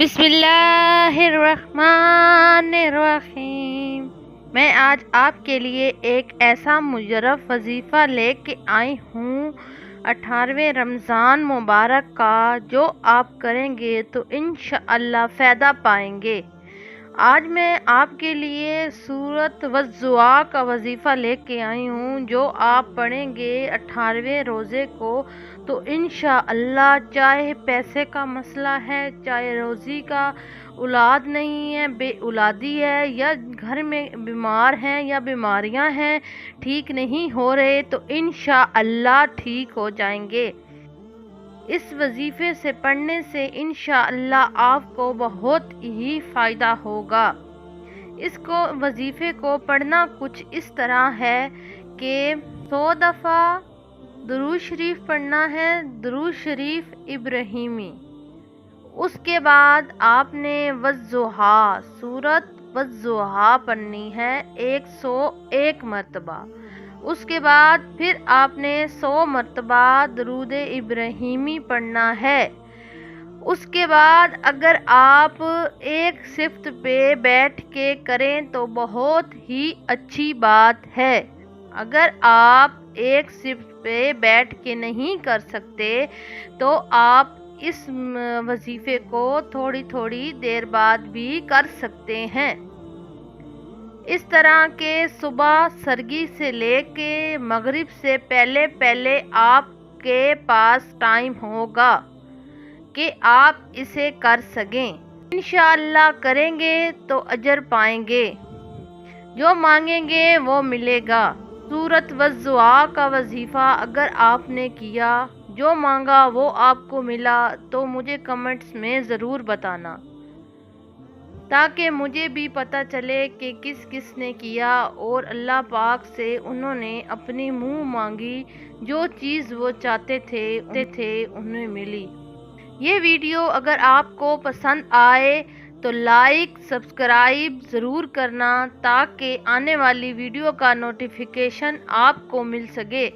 بسم اللہ الرحمن الرحیم۔ میں آج آپ کے لیے ایک ایسا مجرف وظیفہ لے کے آئی ہوں۔ اٹھارہویں رمضان مبارک کا جو آپ کریں گے تو انشاءاللہ فائدہ پائیں گے۔ آج میں آپ کے لیے صورت وضعا کا وظیفہ لے کے آئی ہوں، جو آپ پڑھیں گے اٹھارہویں روزے کو۔ تو انشاءاللہ چاہے پیسے کا مسئلہ ہے، چاہے روزی کا، اولاد نہیں ہے، بے اولادی ہے، یا گھر میں بیمار ہیں یا بیماریاں ہیں، ٹھیک نہیں ہو رہے، تو انشاءاللہ ٹھیک ہو جائیں گے۔ اس وظیفے سے پڑھنے سے انشاءاللہ آپ کو بہت ہی فائدہ ہوگا۔ اس کو، وظیفے کو پڑھنا کچھ اس طرح ہے کہ سو دفعہ درود شریف پڑھنا ہے درود شریف ابراہیمی۔ اس کے بعد آپ نے وضحا صورت وضحا پڑھنی ہے، ایک سو ایک مرتبہ۔ اس کے بعد پھر آپ نے سو مرتبہ درود ابراہیمی پڑھنا ہے۔ اس کے بعد اگر آپ ایک صفت پہ بیٹھ کے کریں تو بہت ہی اچھی بات ہے۔ اگر آپ ایک صفت پہ بیٹھ کے نہیں کر سکتے تو آپ اس وظیفے کو تھوڑی تھوڑی دیر بعد بھی کر سکتے ہیں۔ اس طرح کے صبح سرگی سے لے کے مغرب سے پہلے پہلے آپ کے پاس ٹائم ہوگا کہ آپ اسے کر سکیں۔ انشاءاللہ کریں گے تو اجر پائیں گے۔ جو مانگیں گے وہ ملے گا۔ صورت وضعا کا وظیفہ اگر آپ نے کیا، جو مانگا وہ آپ کو ملا تو مجھے کمنٹس میں ضرور بتانا۔ تاکہ مجھے بھی پتہ چلے کہ کس کس نے کیا اور اللہ پاک سے انہوں نے اپنی منہ مانگی، جو چیز وہ چاہتے تھے تھے، انہیں ملی۔ یہ ویڈیو اگر آپ کو پسند آئے تو لائک، سبسکرائب ضرور کرنا تاکہ آنے والی ویڈیو کا نوٹیفیکیشن آپ کو مل سکے۔